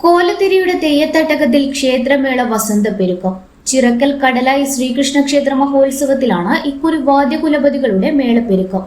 കോലത്തിരിയുടെ തെയ്യത്തട്ടകത്തിൽ ക്ഷേത്രമേള വസന്ത പെരുക്കം. ചിറക്കൽ കടലായി ശ്രീകൃഷ്ണ ക്ഷേത്ര മഹോത്സവത്തിലാണ് ഇക്കുറി വാദ്യകുലപതികളുടെ മേളപ്പെരുക്കം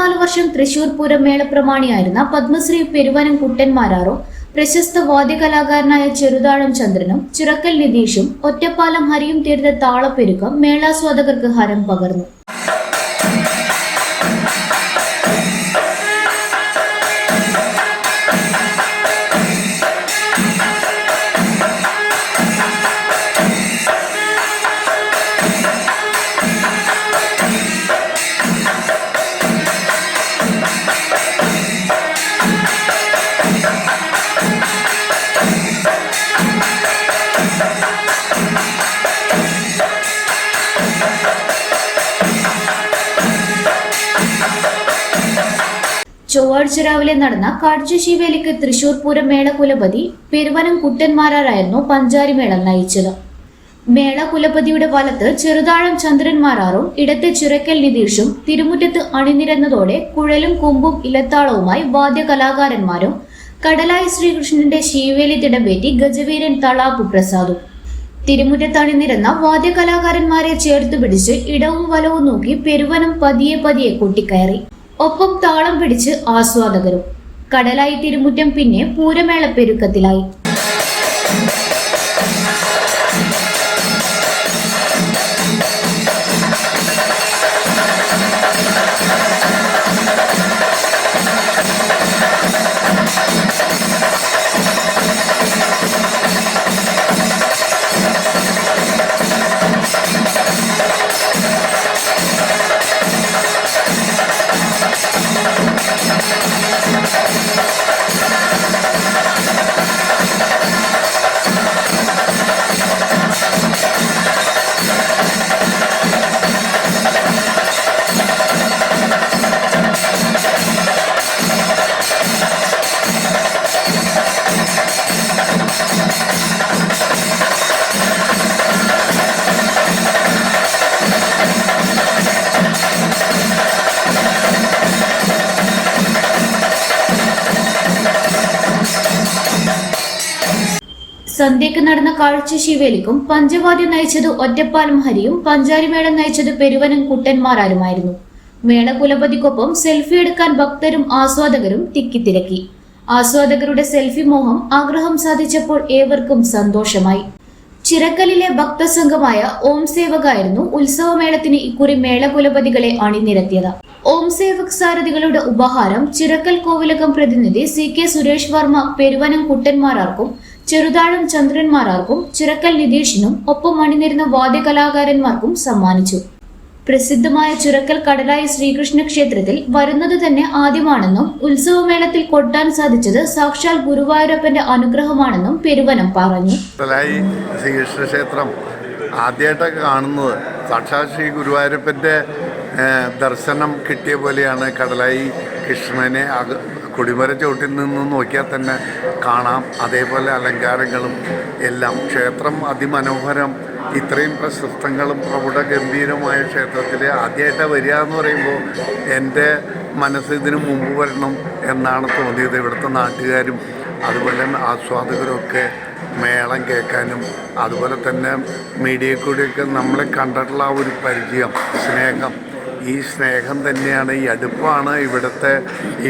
ഇരുപത്തിനാല് വർഷം തൃശൂർ പൂരം മേളപ്രമാണിയായിരുന്ന പത്മശ്രീ പെരുവനം കുട്ടന്മാരാറും പ്രശസ്ത വാദ്യകലാകാരനായ ചെറുതാഴം ചന്ദ്രനും ചിറക്കൽ നിതീഷും ഒറ്റപ്പാലം ഹരിയും തീർത്ത താളപ്പെരുക്കം മേളാസ്വാദകർക്ക് ഹരം പകർന്നു. ചൊവ്വാഴ്ച രാവിലെ നടന്ന കാഴ്ചശീവേലിക്ക് തൃശൂർ പൂരം മേള കുലപതി പെരുവനം കുട്ടന്മാരാറായിരുന്നു പഞ്ചാരി മേളം നയിച്ചത്. മേള കുലപതിയുടെ വലത്ത് ചെറുതാഴം ചന്ദ്രന്മാരാറും ഇടത്ത് ചിറക്കൽ നിതീഷും തിരുമുറ്റത്ത് അണിനിരന്നതോടെ കുഴലും കൊമ്പും ഇലത്താളവുമായി വാദ്യകലാകാരന്മാരും കടലായി ശ്രീകൃഷ്ണന്റെ ശീവേലി തിടമ്പേറ്റി ഗജവീരൻ തളാപ്പു പ്രസാദും. തിരുമുറ്റത്തണിനിരന്ന വാദ്യകലാകാരന്മാരെ ചേർത്ത് പിടിച്ച് ഇടവും വലവും നോക്കി പെരുവനം പതിയെ പതിയെ കൊട്ടിക്കയറി. ഒപ്പം താളം പിടിച്ച് ആസ്വാദകരും. കടലായി തിരുമുറ്റം പിന്നെ പൂരമേള സന്ധ്യക്ക് നടന്ന കാഴ്ച ശിവേലിക്കും പഞ്ചവാദ്യം നയിച്ചത് ഒറ്റപ്പാലം ഹരിയും പഞ്ചാരിമേളം നയിച്ചത് പെരുവനും കുട്ടന്മാരാരുമായിരുന്നു. മേള കുലപതിക്കൊപ്പം സെൽഫി എടുക്കാൻ ഭക്തരും ആസ്വാദകരും തിക്കിത്തിരക്കി. ആസ്വാദകരുടെ സെൽഫി മോഹം ആഗ്രഹം സാധിച്ചപ്പോൾ ഏവർക്കും സന്തോഷമായി. ചിറക്കലിലെ ഭക്തസംഘമായ ഓം സേവകായിരുന്നു ഉത്സവമേളത്തിന് ഇക്കുറി മേളകുലപതികളെ അണിനിരത്തിയത്. ഓം സേവക് സാരഥികളുടെ ഉപഹാരം ചിറക്കൽ കോവിലകം പ്രതിനിധി സി കെ സുരേഷ് വർമ്മ പെരുവനം കുട്ടന്മാരാർക്കും ചെറുതാഴം ചന്ദ്രന്മാരാർക്കും ചിറക്കൽ നിതീഷിനും ഒപ്പം അണിനിരുന്ന വാദ്യകലാകാരന്മാർക്കും സമ്മാനിച്ചു. പ്രസിദ്ധമായ ചുരക്കൽ കടലായ ശ്രീകൃഷ്ണ ക്ഷേത്രത്തിൽ വരുന്നത് തന്നെ ആദ്യമാണെന്നും ഉത്സവമേളത്തിൽ കൊട്ടാൻ സാധിച്ചത് സാക്ഷാൽ ഗുരുവായൂരപ്പന്റെ അനുഗ്രഹമാണെന്നും പെരുവനം പറഞ്ഞു. കടലായി ശ്രീകൃഷ്ണ ക്ഷേത്രം ആദ്യമായിട്ടൊക്കെ കാണുന്നത്. സാക്ഷാൽ ശ്രീ ഗുരുവായൂരപ്പന്റെ ദർശനം കിട്ടിയ പോലെയാണ് കടലായി കൃഷ്ണനെ കൊടിമര ചോട്ടിൽ നിന്ന് നോക്കിയാൽ തന്നെ കാണാം. അതേപോലെ അലങ്കാരങ്ങളും എല്ലാം. ക്ഷേത്രം അതിമനോഹരം. ഇത്രയും പ്രശസ്തങ്ങളും പ്രൗഢ ഗംഭീരമായ ക്ഷേത്രത്തിൽ ആദ്യമായിട്ട് വരിക എന്ന് പറയുമ്പോൾ എന്റെ മനസ്സ് ഇതിനു മുമ്പ് വരണം എന്നാണ് തോന്നിയത് ഇവിടുത്തെ നാട്ടുകാരും അതുപോലെ ആസ്വാദകരൊക്കെ മേളം കേൾക്കാനും അതുപോലെ തന്നെ മീഡിയയിൽ കൂടിയൊക്കെ നമ്മളെ കണ്ടിട്ടുള്ള ആ ഒരു പരിചയം സ്നേഹം. ഈ സ്നേഹം തന്നെയാണ് ഈ അടുപ്പാണ് ഇവിടുത്തെ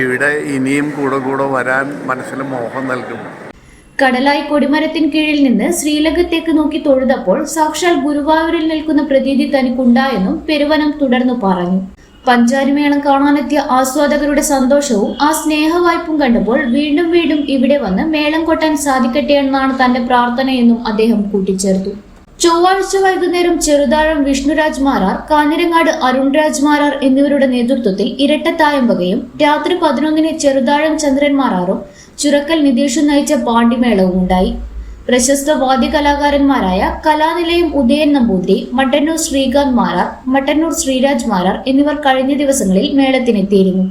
ഇവിടെ ഇനിയും കൂടെ കൂടെ വരാൻ മനസ്സിൽ മോഹം നൽകും. കടലായി കൊടിമരത്തിൻ കീഴിൽ നിന്ന് ശ്രീലകത്തേക്ക് നോക്കി തൊഴുതപ്പോൾ സാക്ഷാൽ ഗുരുവായൂരിൽ നിൽക്കുന്ന പ്രതീതി തനിക്കുണ്ടായെന്നും പെരുവനം തുടർന്നു പറഞ്ഞു. പഞ്ചാരിമേളം കാണാനെത്തിയ ആസ്വാദകരുടെ സന്തോഷവും ആ സ്നേഹവായ്പും കണ്ടപ്പോൾ വീണ്ടും വീണ്ടും ഇവിടെ വന്ന് മേളം കൊട്ടാൻ സാധിക്കട്ടെ എന്നാണ് തന്റെ പ്രാർത്ഥനയെന്നും അദ്ദേഹം കൂട്ടിച്ചേർത്തു. ചൊവ്വാഴ്ച വൈകുന്നേരം ചെറുതാഴം വിഷ്ണുരാജ് മാരാർ കാഞ്ഞിരങ്ങാട് അരുൺരാജ് മാരാർ എന്നിവരുടെ നേതൃത്വത്തിൽ ഇരട്ടത്തായമ്പകയും രാത്രി പതിനൊന്നിന് ചെറുതാഴം ചന്ദ്രൻ മാരാറും ചുരക്കൽ നിതീഷും നയിച്ച പാണ്ഡിമേളവും ഉണ്ടായി. പ്രശസ്ത വാദ്യകലാകാരന്മാരായ കലാനിലയം ഉദയൻ നമ്പൂതിരി മട്ടന്നൂർ ശ്രീകാന്ത് മാരാർ മട്ടന്നൂർ ശ്രീരാജ് മാരാർ എന്നിവർ കഴിഞ്ഞ ദിവസങ്ങളിൽ മേളത്തിനെത്തിയിരുന്നു.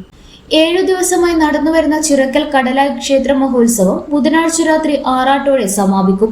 ഏഴു ദിവസമായി നടന്നുവരുന്ന ചുരക്കൽ കടലായി ക്ഷേത്ര മഹോത്സവം ബുധനാഴ്ച രാത്രി ആറാട്ടോടെ സമാപിക്കും.